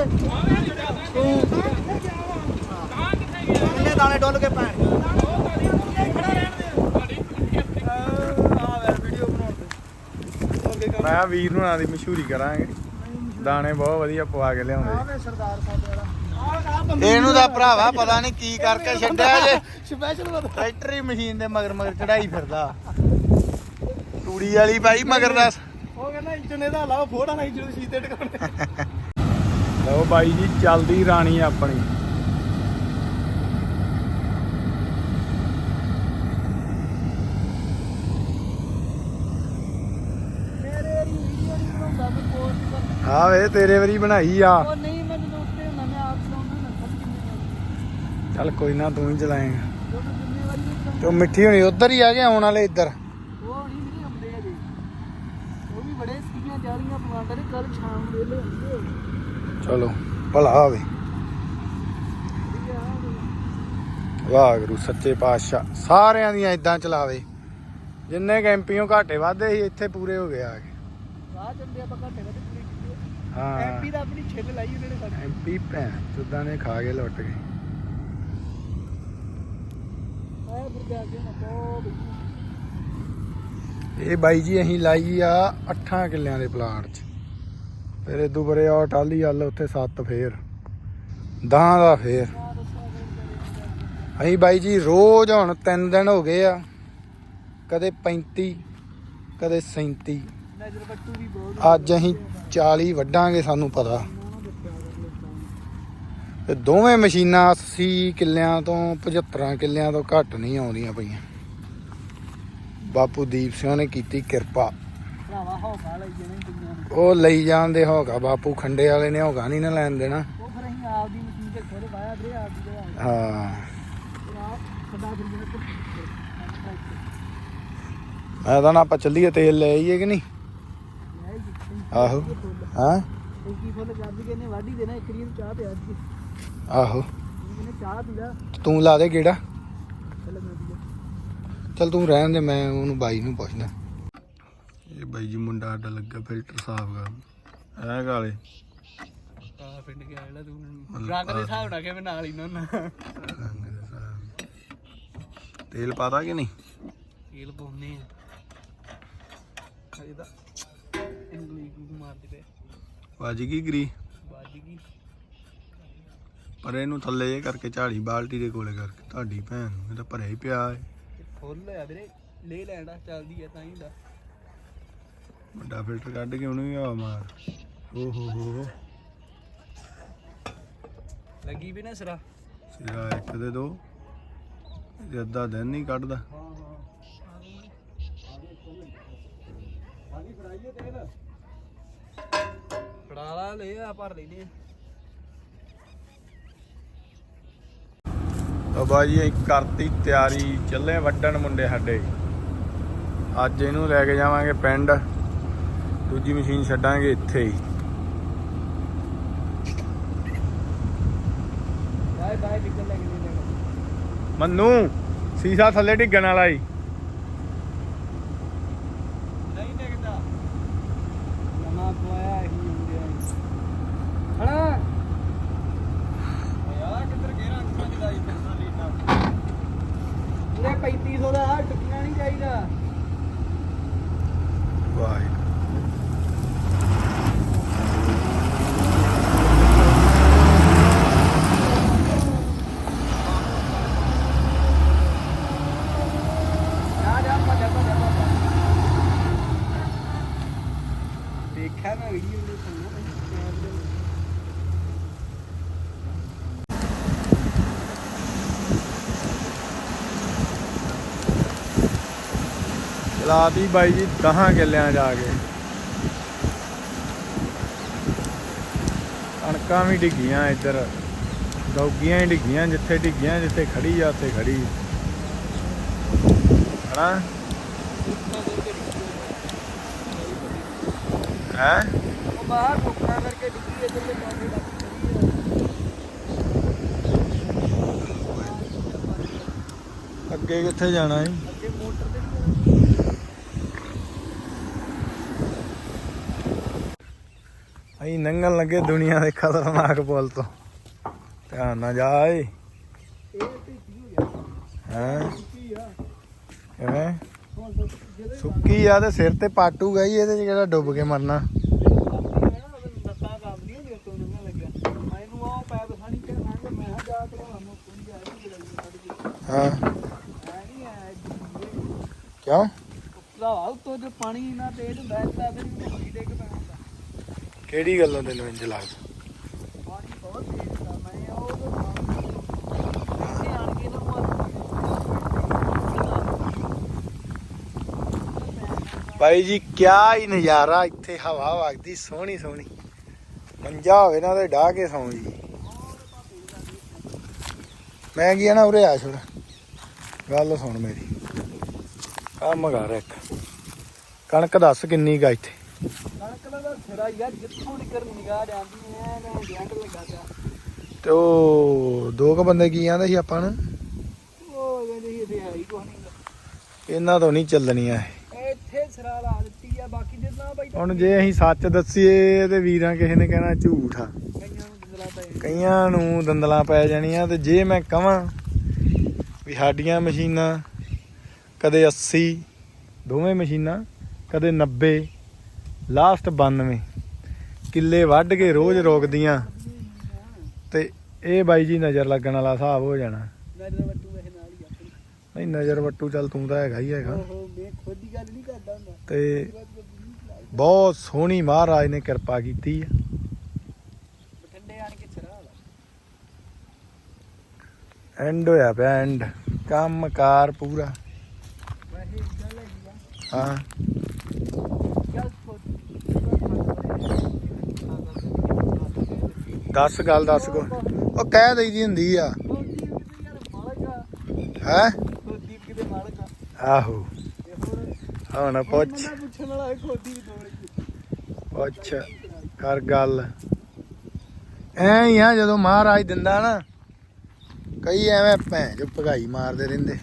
ਉੱਥੇ ਤੂੰ ਕਿੰਨੇ ਦਾਣੇ ਡੁੱਲ ਕੇ ਪੈਣ ਮੈਂ ਵੀਰ ਨੂੰ ਦੀ ਮਸ਼ਹੂਰੀ ਕਰਾਂਗੇ। ਦਾਣੇ ਬਹੁਤ ਵਧੀਆ ਪਵਾ ਕੇ ਲਿਆਉਂਦੇ। ਸਰਦਾਰ ਵਾਲਾ ਇਹਨੂੰ ਤਾਂ ਭਰਾਵਾ ਪਤਾ ਨਹੀਂ ਕੀ ਕਰਕੇ ਛੱਡਿਆ ਜੇ। ਸਪੈਸ਼ਲ ਟਰੈਕਟਰ ਮਸ਼ੀਨ ਦੇ ਮਗਰ ਮਗਰ ਚੜਾਈ ਫਿਰਦਾ। ਤੂੜੀ ਵਾਲੀ ਭਾਈ ਮਗਰ ਦੱਸ। ਉਹ ਕਹਿੰਦਾ ਇੰਜਨ ਇਹਦਾ ਲਾਓ ਫੋੜਾ ਨਾ ਇੰਜਨ ਸੀਤੇ ਟਿਕਾਉਣੇ ਲਓ ਬਾਈ ਜੀ ਚੱਲਦੀ ਰਾਣੀ ਆਪਣੀ। ਆ ਵੇ ਤੇਰੇ ਵਾਰੀ ਬਣਾਈ ਆ। ਉਹ ਨਹੀਂ ਮੈਂ ਜਦੋਂ ਉੱਤੇ ਹੁੰਦਾ ਮੈਂ ਆਪ ਕਿੰਨੇ ਚੱਲ ਕੋਈ ਨਾ ਤੂੰ ਹੀ ਚਲਾਏਂਗਾ ਤੇ ਮਿੱਠੀ ਹੋਣੀ ਉਧਰ ਹੀ ਆ ਗਏ ਆਉਣ ਵਾਲੇ ਇੱਧਰ। ਉਹ ਨਹੀਂ ਵੀਰੇ ਆਉਂਦੇ ਅਜੇ। ਉਹ ਵੀ ਬੜੇ ਸੀਗੀਆਂ ਜਾਲੀਆਂ ਪਵਾਉਂਦੇ ਨੇ ਕੱਲ ਸ਼ਾਮ ਨੂੰ ਵੇਲੇ ਹੁੰਦੇ ਚਲੋ ਭਲਾ ਹੋਵੇ। ਵਾਹਿਗੁਰੂ ਸੱਚੇ ਪਾਤਸ਼ਾਹ ਸਾਰਿਆਂ ਦੀਆਂ ਇਦਾਂ ਚਲਾਵੇ। ਜਿੰਨੇ ਕੈਂਪੀਆਂ ਘਾਟੇ ਵਾਧੇ ਸੀ ਇੱਥੇ ਪੂਰੇ ਹੋ ਗਏ ਆ ਕੇ। ਰਾਹ ਚੰਦੇ ਆਪਾਂ ਘਾਟੇ ਦਾ ਪੂਰੀ ਕੀਤੀ ਹਾਂ। ਐਮਪੀ ਦਾ ਆਪਣੀ ਛਿੱਲ ਲਾਈ ਉਹਨਾਂ ਸਾਡੀ ਐਮਪੀ ਭੈਣ ਚੁੱਦਾਂ ਨੇ ਖਾ ਕੇ ਲੁੱਟ ਗਏ। ਆਇਆ ਜਾ ਨਾ ਇਹ ਬਾਈ ਜੀ ਅਸੀਂ ਲਾਈ ਆ 8 ਕਿੱਲਿਆਂ ਦੇ ਪਲਾਟ 'ਚ। ਫਿਰ ਇਦੋਂ ਬਰੇ ਆ ਟਾਲੀ ਵੱਲ, ਉੱਥੇ 7 ਫੇਰ। ਦਾਂ ਦਾ ਫੇਰ। ਅਸੀਂ ਬਾਈ ਜੀ, ਰੋਜ਼ ਹੁਣ 3 ਦਿਨ ਹੋ ਗਏ ਆ। ਕਦੇ 35 ਕਦੇ 37 ਅੱਜ ਅਸੀਂ 40 ਵੱਢਾਂਗੇ, ਸਾਨੂੰ ਪਤਾ। ਤੇ ਦੋਵੇਂ ਮਸ਼ੀਨਾਂ 80 ਕਿੱਲਿਆਂ ਤੋਂ 75 ਕਿੱਲਿਆਂ ਤੋਂ ਘੱਟ ਨਹੀਂ ਆਉਂਦੀਆਂ ਪਈਆਂ। ਬਾਪੂ ਦੀਪ ਸਿੰਘ ਨੇ ਕੀਤੀ ਕਿਰਪਾ। ਭਰਾਵਾ ਹੌਕਾ ਲਈ ਜਣੇ ਉਹ ਲਈ ਜਾਂਦੇ ਹੋਗਾ ਬਾਪੂ ਖੰਡੇ ਵਾਲੇ ਨੇ ਹੋਗਾ ਨਹੀਂ ਨਾ ਲੈਣ ਦੇਣਾ। ਉਹ ਫਿਰ ਅਸੀਂ ਆਪ ਦੀ ਮਸ਼ੀਨ ਤੇ ਖੋਲੇ ਵਾਇਆ ਵੀਰੇ ਆਪ ਦੀ ਦਵਾ ਹਾਂ। ਮੈਂ ਤਾਂ ਨਾ ਆਪਾਂ ਚੱਲੀਏ ਤੇਲ ਲੈ ਆਈਏ ਕਿ ਨਹੀਂ? ਆਹੋ। ਹਾਂ? ਟੈਂਕੀ ਫੁੱਲ ਕਰ ਦੀ ਕਹਿੰਦੇ ਵਾਢੀ ਦੇਣਾ ਇੱਕ ਰੀਲ ਚਾਹ ਪਿਆ ਦੀ ਆਹੋ। ਚਾਹ ਤੂੰ ਲਾ ਦੇ ਕਿਹੜਾ ਚਲ ਤੂੰ ਰਹਿਣ ਦੇ ਮੈਂ ਉਹਨੂੰ ਬਾਈ ਨੂੰ ਪੁੱਛਦਾ। ਇਹ ਬਾਈ ਜੀ ਮੁੰਡਾ ਸਾਡਾ ਲੱਗਾ ਫਿਲਟਰ ਸਾਫ਼ ਕਰ ਐ ਗਾਲੇ ਆ ਪਿੰਡ ਗਿਆ ਜਿਹੜਾ ਤੂੰ। ਰੰਗ ਦੇ ਹਿਸਾਬ ਨਾਲ ਕਿਵੇਂ ਨਾਲ ਹੀ ਨਾ ਤੇਲ ਪਾਤਾ ਕਿ ਨਹੀਂ? ਤੇਲ ਪਾਉਨੇ ਆ। ਇਹਦਾ ਇੰਗਲੀ ਮਾਰਦੇ ਪਏ ਵੱਜ ਗਈ ਗਰੀ। ਪਰ ਇਹਨੂੰ ਥੱਲੇ ਜੇ ਕਰਕੇ ਝਾੜੀ ਬਾਲਟੀ ਦੇ ਕੋਲੇ ਕਰਕੇ ਤੁਹਾਡੀ ਭੈਣ ਨੂੰ ਇਹ ਤਾਂ ਭਰਿਆ ਹੀ ਪਿਆ ਹੈ ਫੁੱਲ ਹੋਇਆ ਵੀਰੇ ਲੈ ਲੈਂਦਾ ਚੱਲਦੀ ਆ ਤਾਂ ਹੀ ਦਾ ਵੱਡਾ ਫਿਲਟਰ ਕੱਢ ਕੇ ਉਹਨੂੰ ਵੀ ਹਵਾ ਮਾਰ। ਓ ਹੋ ਹੋ ਲੱਗੀ ਵੀ ਨਾ ਸਿਰਾ। ਸਿਰਾ ਇੱਕ ਦੇ ਦੋ। ਇਹ ਅੱਧਾ ਦਿਨ ਨਹੀਂ ਕੱਢਦਾ। ਹਾਂ ਹਾਂ ਆਗੀ ਫੜਾਈਏ ਤੇਲ ਫੜਾ ਲਾ ਲੈ ਆ ਭਰ ਲੈਨੇ ਬਾਬਾ ਜੀ ਅਸੀਂ ਕਰਤੀ ਤਿਆਰੀ। ਚੱਲੇ ਵੱਢਣ ਮੁੰਡੇ ਸਾਡੇ। ਅੱਜ ਇਹਨੂੰ ਲੈ ਕੇ ਜਾਵਾਂਗੇ ਪਿੰਡ। ਦੂਜੀ ਮਸ਼ੀਨ ਛੱਡਾਂਗੇ ਇੱਥੇ ਹੀ। ਬਾਏ ਬਾਏ ਨਿਕਲ ਲੈ ਕੇ ਨਹੀਂ ਲੈਣਾ ਮੰਨੂ ਸੀਸਾ ਥੱਲੇ ਡਿੱਗਣ ਵਾਲਾ ਈ ਨਹੀਂ ਡਿੱਗਦਾ ਨਵਾਂ ਪਵਾਇਆ ਹੀ ਹੁੰਦਿਆ ਖੜਾ ਯਾਰ ਕਿੱਧਰ ਗੇਰਾ ਅੱਖਾਂ ਦੀ ਲਾਈ ਫਿਰਦਾ ਲੀਟਾ ਪੂਰੇ 3500 ਦਾ ਆ ਟੁੱਟਣਾ ਨਹੀਂ ਚਾਹੀਦਾ ਵਾਹ ਜਾ ਜਾ ਭੱਜ ਭੱਜ ਭੱਜ ਦੇਖਿਆ ਮੈਂ ਵੀਡੀਓ ਦੇ ਸੁਣਨਾ ਚਲਾਤੀ ਬਾਈ ਜੀ 10 ਕਿੱਲਿਆਂ ਜਾ ਕੇ। ਕਣਕਾਂ ਵੀ ਡਿੱਗੀਆਂ ਇੱਧਰ। ਦੌਗੀਆਂ ਹੀ ਡਿੱਗੀਆਂ ਜਿੱਥੇ ਡਿੱਗੀਆਂ ਜਿੱਥੇ ਖੜੀ ਆ ਉੱਥੇ ਖੜੀ। ਹਨਾ? ਹੈ? ਉਹ ਬਾਹਰ ਮੁੱਕਾ ਕਰਕੇ ਡਿੱਗੀ ਇੱਧਰ ਦੇ ਪਾਸੇ ਲੱਗ ਅੱਗੇ ਕਿੱਥੇ ਜਾਣਾ ਹੈ ਅੱਗੇ ਮੋਟਰ ਤੇ ਵੀ ਅਸੀਂ ਨੰਗਣ ਲੱਗੇ ਦੁਨੀਆ ਦੇ ਖਤਰਨਾਕ ਪੁੱਲ ਤੋਂ। ਧਿਆਨ ਨਾਲ ਜਾ ਏ ਕਿਵੇਂ? ਸੁੱਕੀ ਆ ਤੇ ਸਿਰ ਤੇ ਪਾਟੂ ਗਈ ਇਹਦੇ ਚ ਕਿਹੜਾ ਡੁੱਬ ਕੇ ਮਰਨਾ? ਹਾਂ। ਕਿਉਂ? ਭਰਾਵਾ ਉੱਤੋਂ ਜੇ ਪਾਣੀ ਨਾ ਤੇਜ਼ ਹੁੰਦਾ ਤਾਂ ਫਿਰ ਵੀ ਡਿੱਗ ਪੈਣਾ ਕਿਹੜੀ ਗੱਲੋਂ ਤੈਨੂੰ ਇੰਜ ਲੱਗਦਾ? ਭਾਈ ਜੀ, ਕਿਆ ਹੀ ਨਜ਼ਾਰਾ, ਇੱਥੇ ਹਵਾ ਵਗਦੀ, ਸੋਹਣੀ ਸੋਹਣੀ। ਮੰਜਾ ਹੋਵੇ ਨਾ ਤੇ ਢਾ ਕੇ ਸੌਂ ਜੀ। ਮੈਂ ਗਿਆ ਨਾ, ਉਰੇ ਆ ਛੋੜ। ਗੱਲ ਸੁਣ ਮੇਰੀ। ਕੰਮ ਕਰ ਇੱਕ। ਕਣਕ ਦੱਸ ਕਿੰਨੀ ਗਾ ਇੱਥੇ? ਕਣਕ ਦਾ ਸਿਰਾ ਯਾਰ ਜਿੱਥੋਂ ਨਿਕਰ ਨਿਗਾਹ ਜਾਂਦੀ ਐ ਨਾ ਜੰਡ ਲੱਗਾ ਪਿਆ ਤੇ ਉਹ ਦੋ ਕ ਬੰਦੇ ਕੀ ਆਂਦੇ ਸੀ ਆਪਾਂ ਨੂੰ? ਉਹ ਕਹਿੰਦੇ ਸੀ ਇੱਥੇ ਹੈ ਹੀ ਕੁਛ ਨਹੀਂ ਇਹਨਾਂ ਤੋਂ ਨਹੀਂ ਚੱਲਣੀਆਂ ਇਹ। ਇੱਥੇ ਸਿਰਾ ਲਾ ਦਿੱਤੀ ਆ ਬਾਕੀ ਦੇ ਨਾ ਬਾਈ ਹੁਣ ਜੇ ਅਸੀਂ ਸੱਚ ਦੱਸੀਏ ਤੇ ਵੀਰਾਂ ਕਿਸੇ ਨੇ ਕਹਿਣਾ ਝੂਠ ਆ। ਕਈਆਂ ਨੂੰ ਦੰਦਲਾ ਪਏ ਕਈਆਂ ਨੂੰ ਦੰਦਲਾਂ ਪੈ ਜਾਣੀਆਂ ਤੇ ਜੇ ਮੈਂ ਕਵਾਂ ਵੀ ਸਾਡੀਆਂ ਮਸ਼ੀਨਾਂ ਕਦੇ 80 ਦੋਵੇਂ ਮਸ਼ੀਨਾਂ ਕਦੇ 90 ਲਾਸਟ 92 ਕਿੱਲੇ ਵੱਢ ਕੇ ਰੋਜ਼ ਰੋਕਦੀਆਂ। ਤੇ ਇਹ ਬਾਈ ਜੀ ਨਜ਼ਰ ਲੱਗਣ ਵਾਲਾ ਹਿਸਾਬ ਹੋ ਜਾਣਾ। ਨਜ਼ਰ ਵੱਟੂ ਇਹ ਨਾਲ ਹੀ ਆਪਣੀ ਨਹੀਂ ਨਜ਼ਰ ਵੱਟੂ ਚੱਲ ਤੂੰ ਤਾਂ ਹੈਗਾ ਹੀ ਹੈਗਾ। ਤੇ ਬਹੁਤ ਸੋਹਣੀ ਮਹਾਰਾਜ ਨੇ ਕਿਰਪਾ ਕੀਤੀ ਲਾ। ਐਂਡ ਹੋਇਆ ਪਿਆ ਐਂਡ ਕੰਮਕਾਰ ਪੂਰਾ। ਗੱਲ ਹੈਗੀ ਆ ਹਾਂ। ਦੱਸ ਗੱਲ ਦੱਸ ਕੋ। ਉਹ ਕਹਿ ਦਈਦੀ ਹੁੰਦੀ ਆ। ਹੈ? ਆਹੋ। ਇਹ ਹੁਣ ਪੁੱਛ। ਪੁੱਛ, ਕਰ ਗੱਲ। ਐ ਹੀ ਆ ਜਦੋਂ ਮਹਾਰਾਜ ਦਿੰਦਾ ਨਾ, ਕਈ ਐਵੇਂ ਭੈਣ ਜੋ ਭਗਾਈ ਮਾਰਦੇ ਰਹਿੰਦੇ।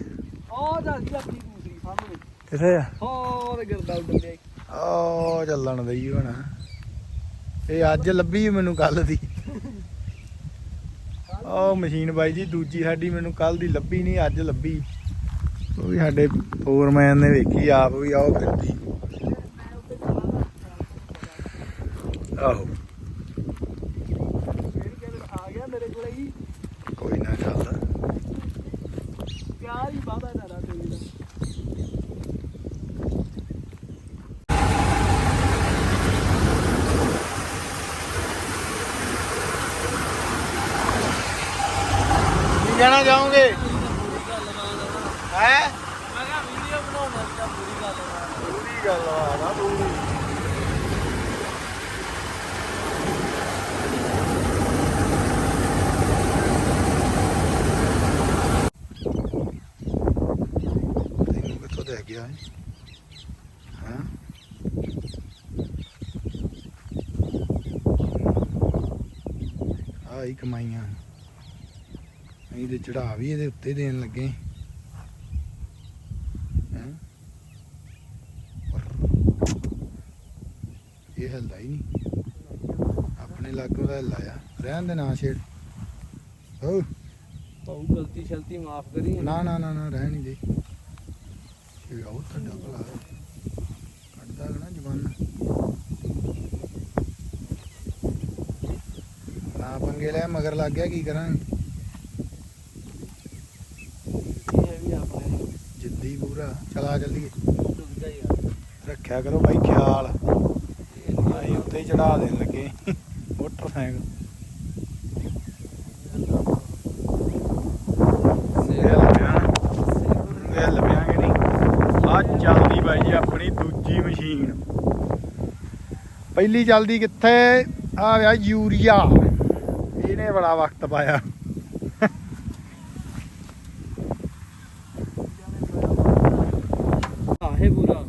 ਉਹ ਦੱਸਦੀ ਆਪਣੀ ਦੂਸਰੀ ਸਾਹਮਣੇ ਕਿਥੇ ਆ? ਹੋ ਤੇ ਗਿਰਦਾ ਉਹ ਚੱਲਣ ਦਈ ਹੁਣ। ਇਹ ਅੱਜ ਲੱਭੀ ਮੈਨੂੰ ਕੱਲ ਦੀ। ਉਹ ਮਸ਼ੀਨ ਬਾਈ ਜੀ, ਦੂਜੀ ਸਾਡੀ ਮੈਨੂੰ ਕੱਲ ਦੀ ਲੱਭੀ ਨਹੀਂ, ਅੱਜ ਲੱਭੀ। ਉਹ ਵੀ ਸਾਡੇ ਫੋਰਮੈਨ ਨੇ ਵੇਖੀ, ਆਪ ਵੀ ਆਓ ਫਿਰਦੀ। ਆਹੋ। ਫਿਰ ਆ ਗਿਆ ਮੇਰੇ ਕੋਲੇ ਹੀ ਕੋਈ ਨਾ ਚੱਲਦਾ ਪਿਆਰ ਹੀ ਬਾਬਾ ਦਾ ਰਾ ਤੇ ਕੀ ਕਹਿਣਾ ਚਾਹੋਗੇ? ਹੈ? ਮੈਂ ਕਿਹਾ ਵੀਡੀਓ ਬਣਾਉਣਾ ਤਾਂ ਪੂਰੀ ਗੱਲ ਆ ਪੂਰੀ। ਗੱਲ ਆ ਨਾ ਪੂਰੀ ਤੈਨੂੰ ਕਿੱਥੋਂ ਦੇ ਗਿਆ ਹੈ? ਹਾਂ ਆ ਕਮਾਈਆਂ। ਤੇ ਚੜਾ ਵੀ ਇਹਦੇ ਉੱਤੇ ਦੇਣ ਲੱਗੇ। ਹੈਂ? ਇਹ ਹਿਲਦਾ ਹੀ ਨਹੀਂ। ਆਪਣੇ ਲਾਗੋਂ ਦਾ ਹਿੱਲਾ ਆ ਰਹਿਣ ਦੇ ਨਾ ਛੇੜ ਹੋ ਬਹੁ ਗਲਤੀ ਸ਼ਲਤੀ ਮਾਫ ਕਰੀ। ਨਾ ਨਾ ਨਾ ਨਾ ਰਹਿਣ ਹੀ ਦੇ। ਇਹ ਆਉ ਤੁਹਾਡਾ ਭਲਾ ਕੱਢਦਾ ਨਾ ਜ਼ਬਾਨ ਨਾ ਪੰਗੇ ਲੈ ਮਗਰ ਲੱਗ ਗਿਆ ਕੀ ਕਰਾਂਗੇ ਇਹ ਵੀ ਆਪਣੇ ਜਿੱਦੀ ਪੂਰਾ ਚਲਾ ਚੱਲੀਏ। ਰੱਖਿਆ ਕਰੋ ਬਾਈ ਖਿਆਲ। ਅਸੀਂ ਉੱਤੇ ਚੜਾ ਦੇਣ ਲੱਗੇ। ਮੋਟਰਸਾਈਕਲ। ਚੱਲਦੀ ਬਾਈ ਜੀ ਆਪਣੀ ਦੂਜੀ ਮਸ਼ੀਨ। ਪਹਿਲੀ ਚੱਲਦੀ ਕਿੱਥੇ? ਆ ਗਿਆ ਯੂਰੀਆ। ਇਹਨੇ ਬੜਾ ਵਕਤ ਪਾਇਆ ਆਹੇ ਪੂਰਾ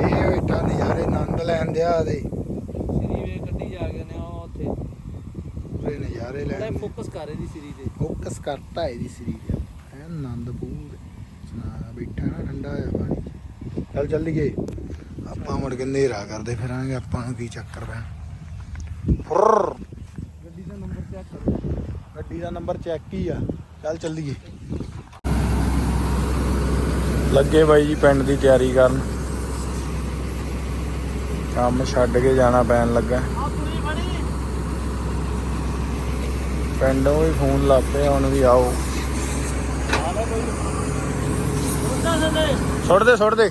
ਇਹ ਬੇਟਾ ਨਜ਼ਾਰੇ ਆਨੰਦ ਲੈਣ ਦਿਆ ਦੇ ਸ੍ਰੀ ਵੇ ਕੱਢੀ ਜਾ ਗਏ ਨੇ ਉਹ ਉੱਥੇ ਪੂਰੇ ਨਜ਼ਾਰੇ ਥੋੜਾ ਲੈਣ ਫੋਕਸ ਕਰ ਰਹੀ ਸ੍ਰੀ ਤੇ ਫੋਕਸ ਕਰਤਾ ਇਹਦੀ ਸਰੀਰ ਹੈ ਆਨੰਦ ਪੂਰੇ ਸੁਣਾ ਬੈਠਾ ਨਾ ਠੰਡਾ ਹੋਇਆ ਪਾਣੀ। ਚੱਲ ਚੱਲੀਏ। ਆਪਾਂ ਮੁੜ ਕੇ ਹਨੇਰਾ ਕਰਦੇ ਫਿਰਾਂਗੇ ਆਪਾਂ ਨੂੰ ਕੀ ਚੱਕਰ ਪੈ ਫੁਰ ਗੱਡੀ ਦਾ ਨੰਬਰ ਚੈੱਕ ਕਰੋ। ਗੱਡੀ ਦਾ ਨੰਬਰ ਚੈੱਕ ਹੀ ਆ। ਚੱਲ ਚੱਲੀਏ। ਲੱਗੇ ਬਾਈ ਜੀ ਪਿੰਡ ਦੀ ਤਿਆਰੀ ਕਰਨ। ਕੰਮ ਛੱਡ ਕੇ ਜਾਣਾ ਪੈਣ ਲੱਗਾ ਆ ਪੂਰੀ ਬਣੀ ਪਿੰਡੋਂ ਵੀ ਫੋਨ ਲਾਪੇ ਹੁਣ ਵੀ ਆਓ। ਆਦਾ ਦੇ, ਸੁੱਟ ਦੇ।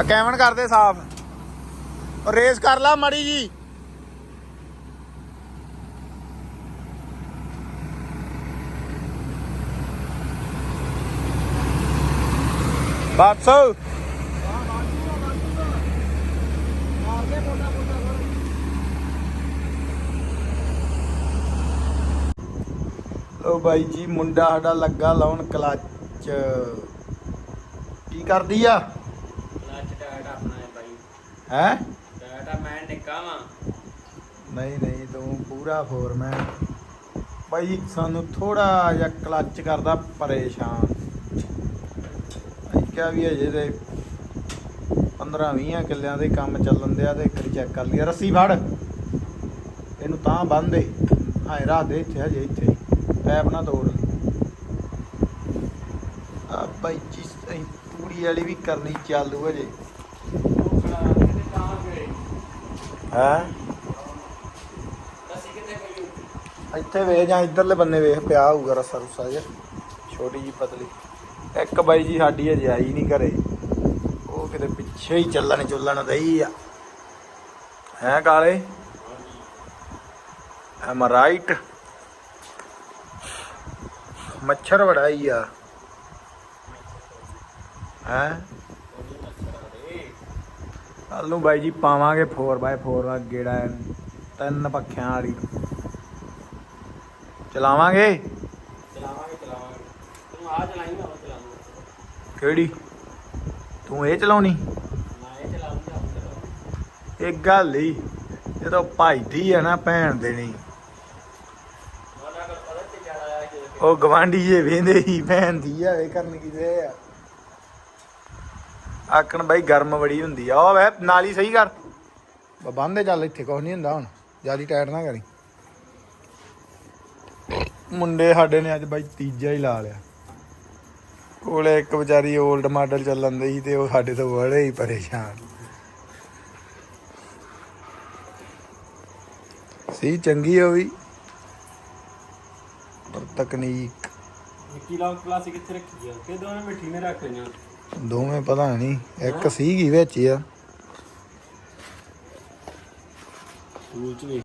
ਆ ਕੈਮਨ ਕਰਦੇ ਸਾਫ਼। ਰੇਸ ਕਰ ਲਾ ਮਾੜੀ ਜੀ। ਬਸ। ਮਾਰ ਕੇ ਮੋਟਾ ਮੋਟਾ ਕਰੋ ਲੋ ਬਾਈ ਜੀ ਮੁੰਡਾ ਸਾਡਾ ਲੱਗਾ ਲਾਉਣ ਕਲੱਚ। ਕੀ ਕਰਦੀ ਆ? ਲੱਚ ਟਾਇਟ ਆਪਣਾ ਹੈ ਬਾਈ। ਹੈ? ਟਾਇਟ ਮੈਂ ਨਿੱਕਾ ਵਾਂ। ਨਹੀਂ ਨਹੀਂ ਤੂੰ ਪੂਰਾ ਫੋਰਮੈਨ। ਬਾਈ ਸਾਨੂੰ ਥੋੜਾ ਜਿਹਾ ਕਲੱਚ ਕਰਦਾ ਪਰੇਸ਼ਾਨ। ਕਿਹਾ ਵੀ ਅਜੇ ਦੇ 15 20 ਕਿੱਲਿਆਂ ਦੇ ਕੰਮ ਚੱਲਣ ਦਿਆ ਤੇ ਇੱਕ ਚੈੱਕ ਕਰ ਲਿਆ ਰੱਸੀ ਫੜ। ਇਹਨੂੰ ਤਾਂ ਬੰਨ ਦੇ। ਹਾਂ ਰਾਹ ਦੇ ਇੱਥੇ ਹਜੇ ਇੱਥੇ। ਪੈਪ ਨਾ ਤੋੜ। ਆ ਬਾਈ ਜੀ ਅਸੀਂ ਪੂਰੀ ਵਾਲੀ ਵੀ ਕਰਨੀ ਚਾਲੂ ਹਜੇ। ਹੈ? ਇੱਥੇ ਵੇਖ ਜਾਂ ਇਧਰਲੇ ਬੰਨੇ ਵੇਖ ਪਿਆ ਹੋਊਗਾ ਰਸਾ ਰੁਸਾ ਜਿਹਾ ਛੋਟੀ ਜੀ ਪਤਲੀ। ਇੱਕ ਬਾਈ ਜੀ ਸਾਡੀ ਅਜੇ ਆਈ ਨਹੀਂ ਘਰੇ। ਉਹ ਕਿਤੇ ਪਿੱਛੇ ਹੀ ਚੱਲਣ ਚੁੱਲਣ ਰਹੀ ਆ। ਹੈ ਕਾਲੇ? I'm right. ਮੱਛਰ ਵੜਾਈ ਆ। ਹੈ? ਕੱਲ ਨੂੰ ਬਾਈ ਜੀ ਪਾਵਾਂਗੇ 4x4 ਦਾ ਗੇੜਾ ਤਿੰਨ ਪੱਖਿਆਂ ਵਾਲੀ ਚਲਾਵਾਂਗੇ? ਚਲਾਵਾਂਗੇ ਚਲਾਵਾਂਗੇ। ਤੂੰ ਆ ਚਲਾਈ ਮੈਂ ਉਹ ਚਲਾਵਾਂਗਾ ਕਿਹੜੀ? ਤੂੰ ਇਹ ਚਲਾਉਣੀ? ਮੈਂ ਇਹ ਚਲਾਉਂਗਾ ਇੱਕ ਗੱਲ ਹੀ। ਜਦੋਂ ਭਾਈਦੀ ਆ ਨਾ ਭੈਣ ਦੇਣੀ ਉਹਨਾਂ ਕੋਲ ਪਤਾ ਤੇ ਜਾਣਾ ਆ ਕਿ ਉਹ ਗਵਾਂਢੀ ਜੇ ਵੇਂਦੇ ਹੀ, ਭੈਣ ਦੀ ਆ, ਇਹ ਕਰਨ ਕੀ ਦੇ ਆ। ਆਕਣ ਬਾਈ ਗਰਮ ਬੜੀ ਹੁੰਦੀ ਆ। ਉਹ ਵੇ, ਨਾਲ ਸਹੀ ਕਰ। ਬ- ਚੱਲ, ਇੱਥੇ ਕੁਝ ਨਹੀਂ ਹੁੰਦਾ ਹੁਣ। ਜਿਆਦੀ ਟਾਈਟ ਨਾ ਕਰੀ। ਮੁੰਡੇ ਸਾਡੇ ਨੇ ਅੱਜ ਬਾਈ ਤੀਜਾ ਹੀ ਲਾ ਲਿਆ। ਕੋਲੇ ਇੱਕ ਵਿਚਾਰੀ 올ਡ ਮਾਡਲ ਚੱਲਣ ਦੀ ਸੀ ਤੇ ਉਹ ਸਾਡੇ ਤੋਂ ਬੜੇ ਹੀ ਪਰੇਸ਼ਾਨ। ਸੀ ਚੰਗੀ ਹੋ ਵੀ। ਪਰ ਤਕਨੀਕ। ਨਿੱਕੀ ਲੌਂਗ ਕਲਾਸਿਕ ਕਿੱਥੇ ਰੱਖੀ ਆ? ਕਿ ਦੋਵੇਂ ਮਿੱਠੀ ਨੇ ਰੱਖ ਲਈਆਂ? ਦੋਵੇਂ ਪਤਾ ਨਹੀਂ ਇੱਕ ਸੀਗੀ ਵਿੱਚ ਆ। ਸਕੂਲ ਚ ਵੇਖ।